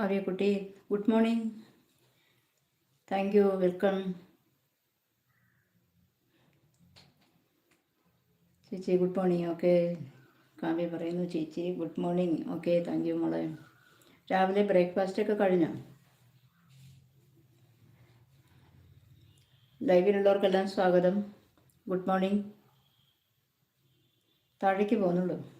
കാവ്യക്കുട്ടി good morning. Thank you welcome ചേച്ചി good morning. Okay. Kavya പറയുന്നു ചേച്ചി good morning. Okay thank you മോളെ. രാവിലെ ബ്രേക്ക്ഫാസ്റ്റ് ഒക്കെ കഴിഞ്ഞോ? ലൈവിലുള്ളവർക്കെല്ലാം സ്വാഗതം. Good morning. താഴേക്ക് പോകുന്നുള്ളൂ.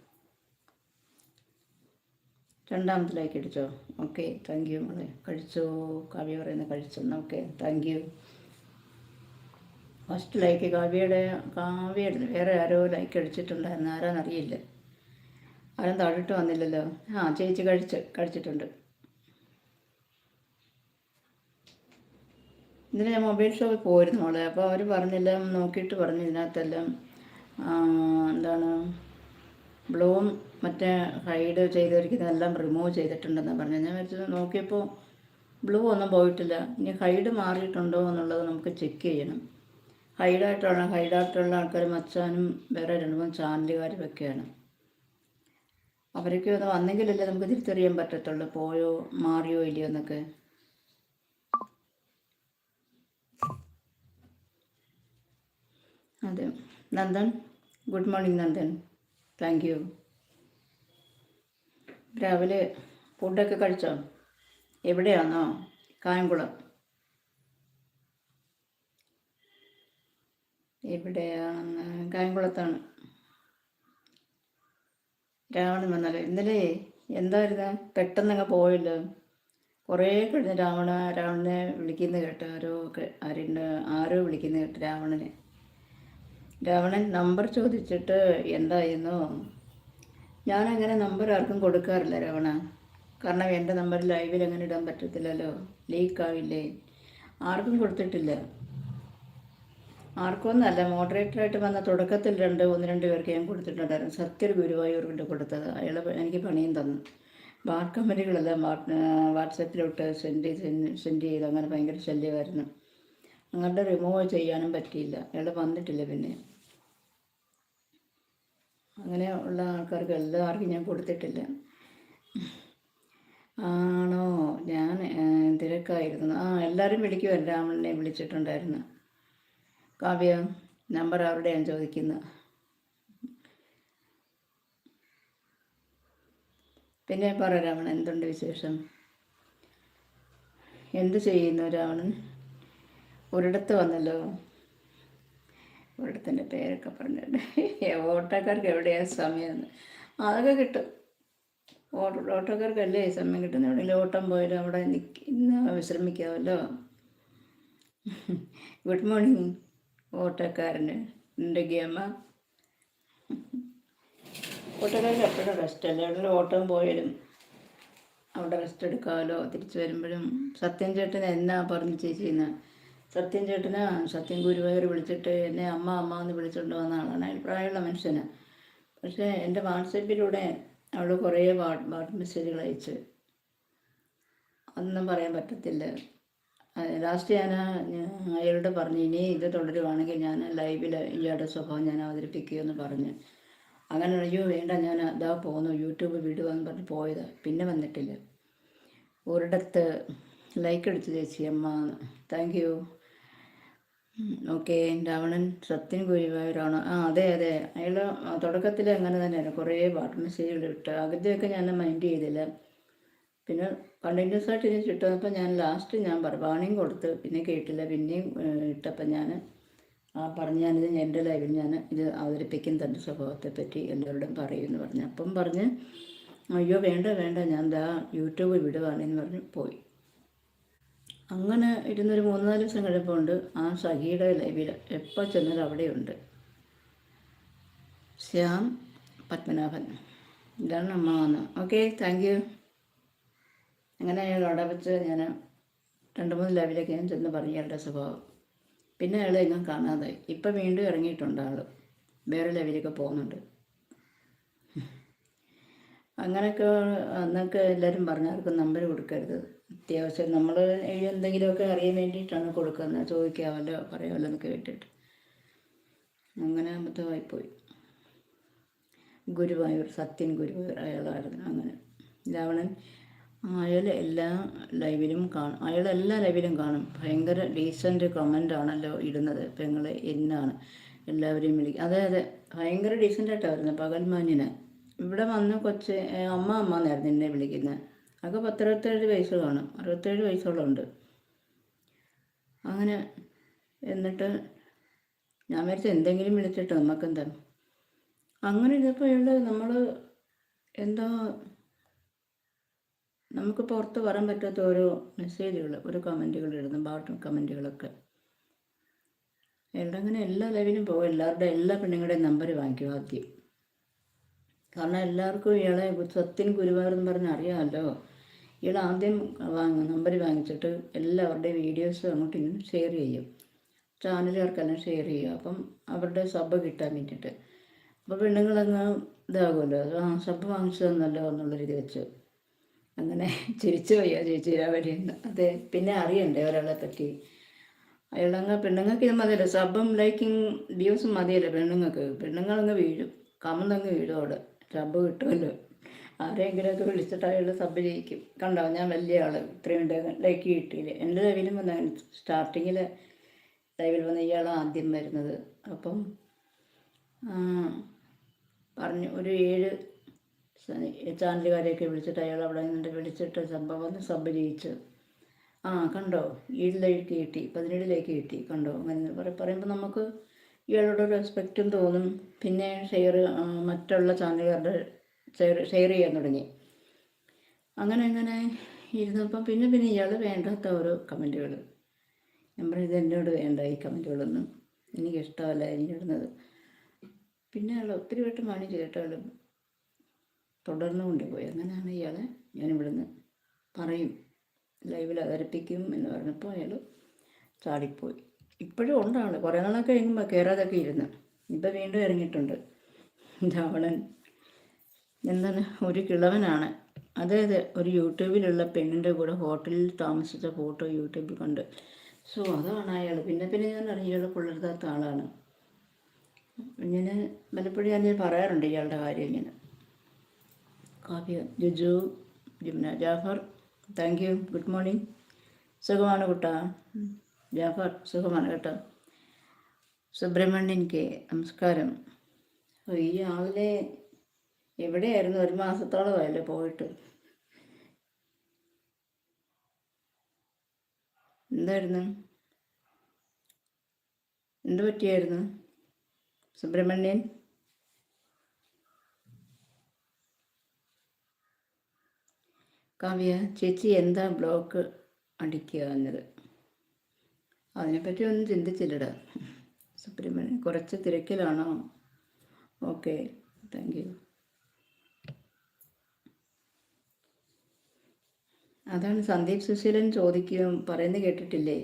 രണ്ടാമത്തെ ലൈക്ക് അടിച്ചോ. ഓക്കെ താങ്ക് യു മോളെ കഴിച്ചോ? കാവ്യ പറയുന്ന കഴിച്ചു? Okay thank you first like കാവ്യയുടെ കാവ്യയുടെ വേറെ ആരോ ലൈക്ക് അടിച്ചിട്ടുണ്ടായിരുന്നു. ആരാന്നറിയില്ല ആരും താഴോട്ട് വന്നില്ലല്ലോ. ആ ചേച്ചി കഴിച്ച് കഴിച്ചിട്ടുണ്ട്. ഇന്നലെ ഞാൻ മൊബൈൽ ഷോപ്പിൽ പോയിരുന്നു മോളെ. അപ്പോൾ അവർ പറഞ്ഞില്ല നോക്കിയിട്ട് പറഞ്ഞു ഇതിനകത്തെല്ലാം. എന്താണ്? ബ്ലൂവും മറ്റേ ഹൈഡ് ചെയ്തിരിക്കുന്നതെല്ലാം റിമൂവ് ചെയ്തിട്ടുണ്ടെന്ന് പറഞ്ഞു. ഞാൻ വിചാരിച്ചു നോക്കിയപ്പോൾ ബ്ലൂ ഒന്നും പോയിട്ടില്ല. ഇനി ഹൈഡ് മാറിയിട്ടുണ്ടോ എന്നുള്ളത് നമുക്ക് ചെക്ക് ചെയ്യണം. ഹൈഡായിട്ടുള്ള ഹൈഡായിട്ടുള്ള ആൾക്കാർ മച്ചാനും വേറെ രണ്ട് മൂന്ന് ചാനലുകാരും ഒക്കെയാണ് അവരൊക്കെ ഒന്ന് വന്നെങ്കിലല്ലേ നമുക്ക് തിരിച്ചറിയാൻ പറ്റത്തുള്ളൂ പോയോ മാറിയോ ഇല്ലയോ എന്നൊക്കെ. അതെ. Nandan good morning Nandan. Thank you രാവിലെ ഫുഡൊക്കെ കഴിച്ചോ? എവിടെയാണോ കായംകുളം. എവിടെയാണ് കായംകുളത്താണ്. രാവണൻ വന്നല്ലോ? ഇന്നലെ എന്തായിരുന്നു പെട്ടെന്നങ്ങ് പോയല്ലോ. കുറേ കഴിഞ്ഞ് രാവണ രാവണനെ വിളിക്കുന്നത് കേട്ടോ ആരോ ഒക്കെ ആരുണ്ട് ആരോ വിളിക്കുന്നത് കേട്ടോ രാവണനെ. രാവണൻ നമ്പർ ചോദിച്ചിട്ട് എന്തായിരുന്നു? ഞാനങ്ങനെ നമ്പർ ആർക്കും കൊടുക്കാറില്ല രാവണ. കാരണം എന്റെ നമ്പർ ലൈവിൽ അങ്ങനെ ഇടാൻ പറ്റത്തില്ലല്ലോ. ലീക്കാവില്ലേ ആർക്കും കൊടുത്തിട്ടില്ല. ആർക്കൊന്നല്ല മോഡറേറ്ററായിട്ട് വന്ന തുടക്കത്തിൽ രണ്ട് ഒന്ന് രണ്ട് പേർക്ക് ഞാൻ കൊടുത്തിട്ടുണ്ടായിരുന്നു. സത്യൊരു ഗുരുവായൂർക്കുണ്ട് കൊടുത്തത്. അയാൾ എനിക്ക് പണിയും തന്നു. ബാർ കമ്പനികളെല്ലാം വാട്സപ്പിലോട്ട് സെൻഡ് സെൻഡ് ചെയ്ത് അങ്ങനെ ഭയങ്കര ശല്യമായിരുന്നു. അങ്ങോട്ട് റിമൂവ് ചെയ്യാനും പറ്റിയില്ല. അയാൾ വന്നിട്ടില്ല പിന്നെ. അങ്ങനെ ഉള്ള ആൾക്കാർക്ക് എല്ലാവർക്കും ഞാൻ കൊടുത്തിട്ടില്ല. ആണോ? ഞാൻ തിരക്കായിരുന്നു. ആ എല്ലാവരും വിളിക്കുമല്ലോ രാമനെ വിളിച്ചിട്ടുണ്ടായിരുന്നു. കാവ്യ നമ്പർ ആരുടെയാണ് ചോദിക്കുന്നത് പിന്നെ പറ രാവണൻ എന്തുണ്ട് വിശേഷം? എന്ത് ചെയ്യുന്നു രാവണൻ ഒരിടത്ത് വന്നല്ലോ. ഒരിടത്തിന്റെ പേരൊക്കെ പറഞ്ഞിട്ട്. ഓട്ടോക്കാർക്ക് എവിടെയാണ് സമയമെന്ന്? അതൊക്കെ കിട്ടും. ഓട്ടോ ഓട്ടോക്കാർക്കല്ലേ സമയം കിട്ടുന്ന? എവിടെയെങ്കിലും ഓട്ടം പോയാലും അവിടെ ഇന്ന് വിശ്രമിക്കാമല്ലോ ഗുഡ് മോർണിംഗ് ഓട്ടോക്കാരന് എന്റെ ഗ്യമ്മ ഓട്ടോക്കാർക്ക് എപ്പോഴും റെസ്റ്റ് അല്ലേ എവിടെയെങ്കിലും ഓട്ടം പോയാലും അവിടെ റെസ്റ്റ് എടുക്കാമല്ലോ തിരിച്ചു വരുമ്പോഴും. സത്യം ചേട്ടൻ എന്നാ പറഞ്ഞു ചേച്ചിന്ന് സത്യൻ ചേട്ടന് സത്യം ഗുരുവായൂർ വിളിച്ചിട്ട് എന്നെ അമ്മ അമ്മ എന്ന് വിളിച്ചുകൊണ്ട് വന്ന ആളാണ്. അഭിപ്രായമുള്ള പ്രായമുള്ള മനുഷ്യന്. പക്ഷേ എന്റെ വാട്സപ്പിലൂടെ അവൾ കുറേ വാട്ട് വാട്ട് മെസ്സേജുകൾ അയച്ച്. അതൊന്നും പറയാൻ പറ്റത്തില്ല. ലാസ്റ്റ് ഞാൻ അയാളോട് പറഞ്ഞു ഇനി ഇത് തുടരുവാണെങ്കിൽ ഞാൻ ലൈവിൽ ഇയാളുടെ സ്വഭാവം ഞാൻ അവതരിപ്പിക്കുമെന്ന് പറഞ്ഞ്. അങ്ങനെ അയ്യോ വേണ്ട ഞാൻ അതാ പോന്നു. യൂട്യൂബ് വിടുവാന്ന് പറഞ്ഞ് പോയത്. പിന്നെ വന്നിട്ടില്ല. ഒരിടത്ത് ലൈക്ക് എടുത്തു ചേച്ചി അമ്മ. Thank you. Okay. Ravanan Sathyan ഗുരുവായൂരാണ്. ആ അതെ അതെ. അയാൾ തുടക്കത്തിൽ അങ്ങനെ തന്നെയാണ് കുറേ വാട്ടർ മെസ്സേജുകൾ ഇട്ട്. ആദ്യമൊക്കെ ഞാൻ മൈൻഡ് ചെയ്തില്ല. പിന്നെ കണ്ടിന്യൂസ് ആയിട്ട് ഇനി ചുറ്റുന്നപ്പോൾ ഞാൻ ലാസ്റ്റ് ഞാൻ വാണിംഗ് കൊടുത്ത് പിന്നെ കേട്ടില്ല. പിന്നെയും ഇട്ടപ്പോൾ ഞാൻ ആ പറഞ്ഞ് ഞാനിത് എന്റെ ലൈവിൽ ഞാൻ ഇത് അവതരിപ്പിക്കും തന്റെ സ്വഭാവത്തെപ്പറ്റി എല്ലാവരോടും പറയുമെന്ന് പറഞ്ഞു. അപ്പം പറഞ്ഞ് അയ്യോ വേണ്ട വേണ്ട. ഞാൻ ദാ യൂട്യൂബ് വിടുവാണെന്ന് പറഞ്ഞ് പോയി. അങ്ങനെ ഇരുന്നൊരു മൂന്ന് നാല് ദിവസം കഴിയുമ്പോൾ ആ സഖിയുടെ ലൈവിൽ എപ്പോൾ ചെന്നാലും അവിടെയുണ്ട്. ശ്യാം പത്മനാഭൻ. ഇതാണ് അമ്മ വന്ന്. ഓക്കെ താങ്ക് യു അങ്ങനെ അയാൾ അവിടെ വെച്ച് ഞാൻ രണ്ട് മൂന്ന് ലൈവിലൊക്കെ ഞാൻ ചെന്ന് പറഞ്ഞു അയാളുടെ സ്വഭാവം. പിന്നെ അയാൾ എങ്ങും കാണാതെ ഇപ്പം വീണ്ടും ഇറങ്ങിയിട്ടുണ്ട് ആൾ വേറെ ലൈവിലൊക്കെ പോകുന്നുണ്ട്. അങ്ങനെയൊക്കെ അന്നൊക്കെ എല്ലാവരും പറഞ്ഞു ആർക്കും നമ്പർ കൊടുക്കരുത്. അത്യാവശ്യം നമ്മൾ എന്തെങ്കിലുമൊക്കെ അറിയാൻ വേണ്ടിയിട്ടാണ് കൊടുക്കുന്നത്. ചോദിക്കാമല്ലോ പറയാമല്ലോ എന്ന് കേട്ടിട്ട്. അങ്ങനെ അബദ്ധമായിപ്പോയി ഗുരുവായൂർ സത്യൻ ഗുരുവായൂർ അയാളായിരുന്നു അങ്ങനെ. രാവണൻ അയാൾ എല്ലാ ലൈവിലും കാണും. അയാൾ എല്ലാ ലൈവിലും കാണും. ഭയങ്കര ഡീസന്റ് കമന്റ് ആണല്ലോ ഇടുന്നത്. പെങ്ങളെ എന്നാണ് എല്ലാവരെയും വിളിക്കും അതെ അതെ ഭയങ്കര ഡീസന്റ് ആയിട്ടാണ് വരുന്നത് ഇവിടെ വന്ന് കൊച്ച് അമ്മ അമ്മ എന്നായിരുന്നു എന്നെ വിളിക്കുന്നത് അതൊക്കെ പത്തറുപത്തേഴ് വയസ്സ് കാണും. അറുപത്തേഴ് വയസ്സോളം ഉണ്ട്. അങ്ങനെ എന്നിട്ട് ഞാൻ വിചാരിച്ചു എന്തെങ്കിലും വിളിച്ചിട്ട് നമുക്കെന്താ അങ്ങനെ ഇതിപ്പോൾ ഉള്ളത് നമ്മൾ എന്തോ നമുക്ക് പുറത്ത് പറയാൻ പറ്റാത്ത ഓരോ മെസ്സേജുകൾ ഒരു കമന്റുകൾ ഇടുന്നു ബാട്ടും കമന്റുകളൊക്കെ. അങ്ങനെ എല്ലാ ലൈവിനും പോകും എല്ലാവരുടെ എല്ലാ പെണ്ണുങ്ങളുടെയും നമ്പർ വാങ്ങിക്കും ആദ്യം. കാരണം എല്ലാവർക്കും ഇയാളെ സത്യൻ ഗുരുവായൂരെന്ന് പറഞ്ഞ് അറിയാമല്ലോ. ഇയാൾ ആദ്യം വാങ്ങും നമ്പർ വാങ്ങിച്ചിട്ട് എല്ലാവരുടെയും വീഡിയോസ് അങ്ങോട്ട് ഇങ്ങനെ ഷെയർ ചെയ്യും. ചാനലുകാർക്കെല്ലാം ഷെയർ ചെയ്യും. അപ്പം അവരുടെ സബ് കിട്ടാൻ വേണ്ടിയിട്ട്. അപ്പോൾ പെണ്ണുങ്ങളങ്ങ് ഇതാകുമല്ലോ. ആ സബ് വാങ്ങിച്ചു തന്നല്ലോ രീതി വെച്ച്. അങ്ങനെ ചിരിച്ചു ആ ചേച്ചി രാവിലെ അതെ പിന്നെ അറിയണ്ടേ ഒരാളെ പറ്റി? അയാളങ്ങ് പെണ്ണുങ്ങൾക്ക് ഇത് മതിയല്ലോ. സബും ലൈക്കിങ് വ്യൂസും മതിയല്ലോ പെണ്ണുങ്ങൾക്ക്. പെണ്ണുങ്ങളങ്ങ് വീഴും. കമന്നങ്ങ് വീഴും അവിടെ. സബ് കിട്ടുമല്ലോ. ആരെങ്കിലുമൊക്കെ വിളിച്ചിട്ട് അയാൾ സബ് ചെയ്യിക്കും. കണ്ടോ ഞാൻ വലിയ ആൾ ഇത്രയും ലൈക്ക് കിട്ടിയില്ല? എന്റെ ലൈവിലും വന്ന സ്റ്റാർട്ടിങ്ങിൽ ലൈവിൽ വന്ന ഇയാൾ ആദ്യം വരുന്നത്. അപ്പം പറഞ്ഞു ഒരു ഏഴ് ചാനലുകാരെയൊക്കെ വിളിച്ചിട്ട് അയാൾ അവിടെ നിന്നിട്ട് വിളിച്ചിട്ട് സംഭവം സബ് ചെയ്യിച്ച്. ആ കണ്ടോ ഏഴിലേക്ക് കിട്ടി പതിനേഴിലേക്ക് കിട്ടി കണ്ടോ? അങ്ങനെ പറയും പറയുമ്പോൾ നമുക്ക് ഇയാളോട് റെസ്പെക്റ്റും തോന്നും. പിന്നെ ഷെയർ മറ്റുള്ള ചാനലുകാരുടെ ഷെയർ ചെയ്യാൻ തുടങ്ങി. അങ്ങനെ അങ്ങനെ ഇരുന്നപ്പം പിന്നെ പിന്നെ ഇയാൾ വേണ്ടാത്ത ഓരോ കമന്റുകൾ ഞാൻ പറഞ്ഞു ഇത് എന്നോട് വേണ്ട ഈ കമന്റുകളൊന്നും. എനിക്കിഷ്ടമല്ല എനിക്കിടുന്നത്. പിന്നെ അയാൾ ഒത്തിരി വട്ടം കാണിച്ചു കേട്ടോ അയാൾ തുടർന്നു കൊണ്ടുപോയി. അങ്ങനെയാണ് ഇയാളെ ഞാനിവിടുന്ന് പറയും ലൈവിൽ അവതരിപ്പിക്കും എന്ന് പറഞ്ഞപ്പോൾ അയാൾ ചാടിപ്പോയി. ഇപ്പോഴും ഉണ്ടാണ് കുറേ നാളൊക്കെ കഴിയുമ്പോൾ കയറാതൊക്കെ ഇരുന്ന്. ഇപ്പം വീണ്ടും ഇറങ്ങിയിട്ടുണ്ട്. രാവണൻ എന്താണ്? ഒരു കിളവനാണ്. അതെ അതെ ഒരു യൂട്യൂബിലുള്ള പെണ്ണിന്റെ കൂടെ ഹോട്ടലിൽ താമസിച്ച ഫോട്ടോ യൂട്യൂബിൽ കണ്ട്. സോ അതാണ് അയാൾ പിന്നെ പിന്നെ ഞാൻ അറിയാം ഇയാൾ കൊള്ളരുതാത്ത ആളാണ്. ഞാൻ പലപ്പോഴും ഞാൻ പറയാറുണ്ട് ഇയാളുടെ കാര്യം ഇങ്ങനെ. Kavya Juju Jimna Jafar thank you good morning സുഖമാണ് കുട്ടാ? ജാഫർ സുഖമാണ് കേട്ടോ. സുബ്രഹ്മണ്യൻ കെ നമസ്കാരം. ഈ ആളിനെ എവിടെയായിരുന്നു ഒരു മാസത്തോളം അല്ലേ പോയിട്ട്? എന്തായിരുന്നു? എന്ത് പറ്റിയായിരുന്നു? സുബ്രഹ്മണ്യൻ? കാവ്യ ചേച്ചി എന്താ ബ്ലോക്ക് അടിക്കുക എന്നത്? അതിനെപ്പറ്റി ഒന്നും ചിന്തിച്ചില്ലട. സുബ്രഹ്മണ്യൻ കുറച്ച് തിരക്കിലാണോ? Okay thank you. അതാണ് സന്ദീപ് സുശീലൻ ചോദിക്കുകയും പറയുന്നത് കേട്ടിട്ടില്ലേ?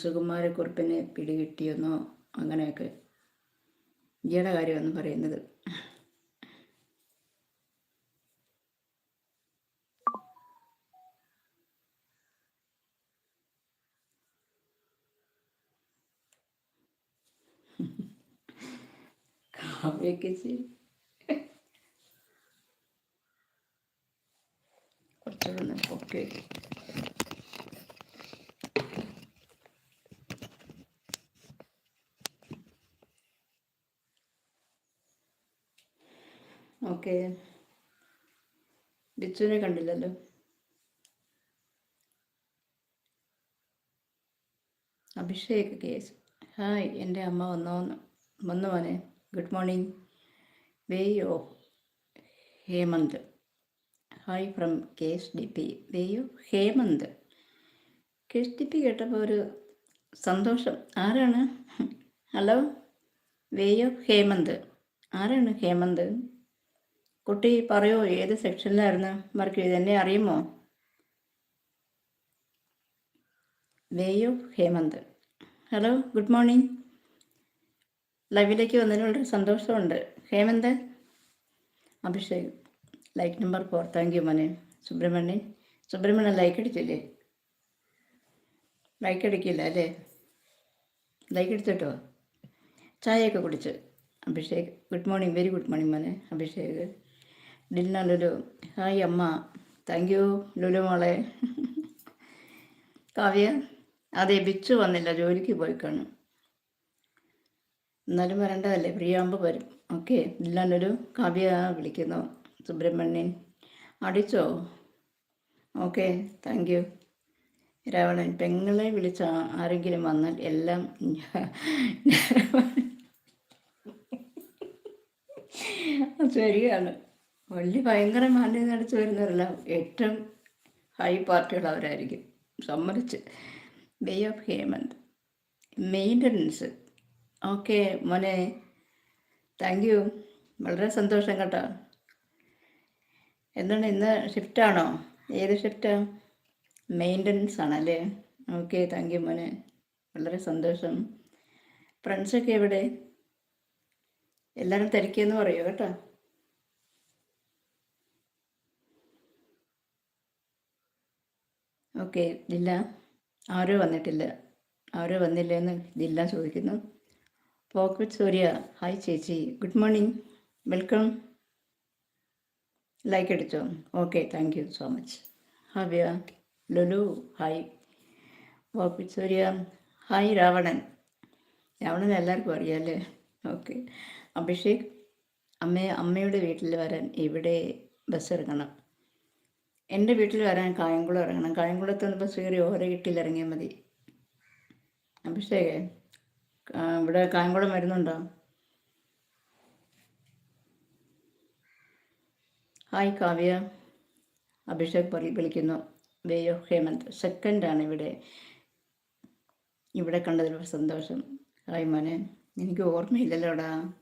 സുകുമാരക്കുറുപ്പിനെ പിടികിട്ടിയെന്നോ അങ്ങനെയൊക്കെ. ഇയാളുടെ കാര്യമാണ് പറയുന്നത്. കാവ്യൊക്കെ ഓക്കെ ഓക്കെ ബിച്ചുവിനെ കണ്ടില്ലല്ലോ. അഭിഷേക് കേസ്. ഹായ് എന്റെ അമ്മ വന്നോ വന്നു മോനെ. Good morning. Way of Hemanth. Hi from K S D P Vayu Hemanth K S D P കേട്ടപ്പോൾ ഒരു സന്തോഷം. ആരാണ്? ഹലോ വേയു ഹേമന്ത് ആരാണ് ഹേമന്ത് കുട്ടി പറയോ ഏത് സെക്ഷനിലായിരുന്നു? വർക്ക് ചെയ്ത് എന്നെ അറിയുമോ Vayu Hemanth hello good morning ലൈവിലേക്ക് വന്നതിന് വളരെ സന്തോഷമുണ്ട്. Hemanth Abhishek. Like number four thank you മോനെ സുബ്രഹ്മണ്യൻ സുബ്രഹ്മണ്യൻ ലൈക്ക് അടിച്ചില്ലേ? ലൈക്ക് അടിക്കില്ല അല്ലേ? ലൈക്ക് എടുത്തിട്ടോ? ചായയൊക്കെ കുടിച്ച്. Abhishek good morning very good morning മോനെ അഭിഷേക്. ഡിന്ന ലുലു ഹായ് അമ്മ. താങ്ക് യു ലുലു മോളെ. കാവ്യ അതെ ബിച്ചു വന്നില്ല. ജോലിക്ക് പോയി കാണും എന്നാലും വരേണ്ടതല്ലേ? പ്രിയാകുമ്പോൾ വരും. ഓക്കെ ഇല്ലാണ്ടൊരു കാവ്യ വിളിക്കുന്നു. സുബ്രഹ്മണ്യൻ. അടിച്ചോ? ഓക്കെ താങ്ക് യു രാവണൻ പെങ്ങളെ വിളിച്ച ആരെങ്കിലും വന്നാൽ എല്ലാം ശരിയാണ്. വലിയ ഭയങ്കര മാന്യം നടിച്ചു വരുന്നവരല്ല ഏറ്റവും ഹൈ പാർട്ടിയുള്ളവരായിരിക്കും. സമ്മതിച്ച്. Way of Hemanth maintenance okay മോനെ. താങ്ക് യു വളരെ സന്തോഷം കേട്ടോ. എന്താണ് ഇന്ന് ഷിഫ്റ്റാണോ ഏത് ഷിഫ്റ്റ് മെയിന്റനൻസ് ആണല്ലേ ഓക്കെ താങ്ക് യു മോനെ. വളരെ സന്തോഷം. ഫ്രണ്ട്സൊക്കെ എവിടെ? എല്ലാവരും തിരക്കിയെന്ന് പറയോ കേട്ടോ? ഓക്കെ ഇല്ല ആരോ വന്നിട്ടില്ല. ആരോ വന്നില്ല എന്ന് ജില്ല ചോദിക്കുന്നു. പോക്കറ്റ് സൂര്യ ഹായ് ചേച്ചി. ഗുഡ് മോർണിംഗ് വെൽക്കം ലൈക്ക് അടിച്ചോ okay thank you so much Havya Lulu hi Surya hi Ravanan Ravanan എല്ലാവർക്കും അറിയാമല്ലേ ഓക്കെ അഭിഷേക് അമ്മ അമ്മയുടെ വീട്ടിൽ വരാൻ ഇവിടെ ബസ് ഇറങ്ങണം? എന്റെ വീട്ടിൽ വരാൻ കായംകുളം ഇറങ്ങണം. കായംകുളത്ത് ബസ് കയറി ഓരോ കിട്ടിയിൽ ഇറങ്ങിയാൽ മതി. അഭിഷേകേ ഇവിടെ കായംകുളം വരുന്നുണ്ടോ? ഹായ് കാവ്യ. അഭിഷേക് വിളിക്കുന്നു. Way of Hemanth. സെക്കൻഡാണ് ഇവിടെ. ഇവിടെ കണ്ടതിൽ സന്തോഷം. ഹായ് മോനെ. എനിക്ക് ഓർമ്മയില്ലല്ലോടാ.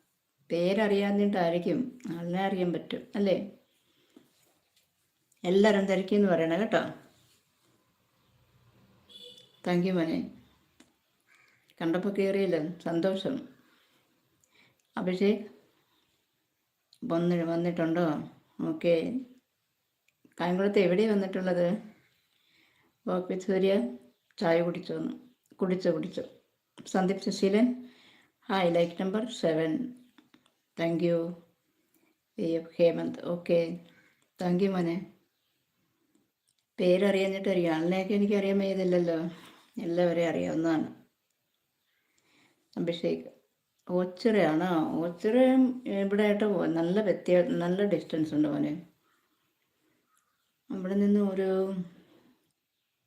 പേരറിയാഞ്ഞിട്ടായിരിക്കും ആളിനെ അറിയാൻ പറ്റും അല്ലേ? എല്ലാവരും തിരക്കിന്ന് പറയണം കേട്ടോ. താങ്ക് യു മോനെ. കണ്ടപ്പോൾ കയറിയില്ല സന്തോഷം. അഭിഷേക് വന്നിട്ട് വന്നിട്ടുണ്ടോ? ഓക്കെ. കായംകുളത്ത് എവിടെയാണ് വന്നിട്ടുള്ളത്? ഓക്കെ സൂര്യ ചായ കുടിച്ചു? വന്നു കുടിച്ചു കുടിച്ചു. Sandeep Susheelan. Hi like number seven. Thank you. Hemanth. Okay. Thank you മോനെ. പേരറിയാഞ്ഞിട്ട് അറിയാം ആളിനെയൊക്കെ എനിക്ക് അറിയാൻ വയ്യതില്ലല്ലോ. എല്ലാവരെയും അറിയാവുന്നതാണ്. അഭിഷേക്. ഓച്ചിറയാണോ. ഓച്ചിറയും ഇവിടെ ആയിട്ട് നല്ല വ്യത്യാ നല്ല ഡിസ്റ്റൻസ് ഉണ്ട് മോനെ. അവിടെ നിന്ന് ഒരു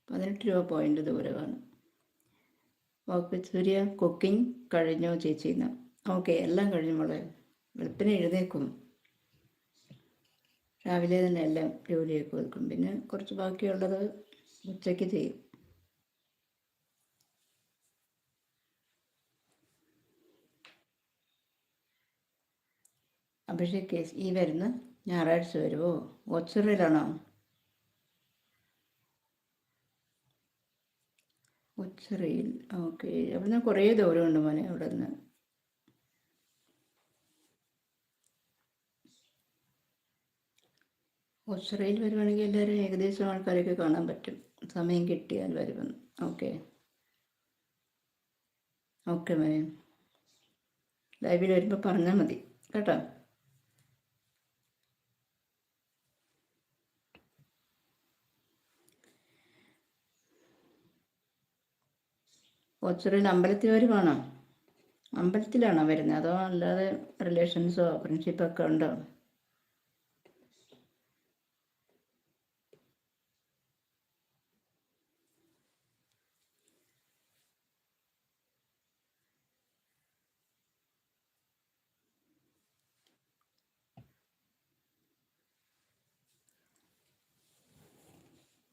പതിനെട്ട് രൂപ പോയിന്റ് ദൂരമാണ് ഓക്കെ സൂര്യ കുക്കിംഗ് കഴിഞ്ഞോ ചേച്ചിന്ന്. ഓക്കെ എല്ലാം കഴിഞ്ഞു മോളെ. വെളുപ്പിനെ എഴുന്നേക്കും രാവിലെ തന്നെ എല്ലാം ജോലിയൊക്കെ വെക്കും പിന്നെ കുറച്ച് ബാക്കിയുള്ളത് ഉച്ചയ്ക്ക് ചെയ്യും. അഭിഷേക് കേസ് ഈ വരുന്ന ഞായറാഴ്ച വരുമോ ഒച്ചുറിലാണോ ഒച്ചുറിയിൽ ഓക്കെ. അവിടുന്ന് കുറേ ദൂരമുണ്ട് മോനെ അവിടെ നിന്ന് ഒച്ചുറയിൽ വരുവാണെങ്കിൽ എല്ലാവരും ഏകദേശം ആൾക്കാരൊക്കെ കാണാൻ പറ്റും. സമയം കിട്ടിയാൽ വരുമെന്ന്. ഓക്കെ. ഓക്കെ മോനെ. ലൈവിൽ വരുമ്പോൾ പറഞ്ഞാൽ മതി. കേട്ടോ? ഓച്ചറയിൽ അമ്പലത്തിൽ വരുവാണോ അമ്പലത്തിലാണോ വരുന്നത്? അതോ അല്ലാതെ റിലേഷൻസോ ഫ്രണ്ട്ഷിപ്പൊക്കെ ഉണ്ടോ?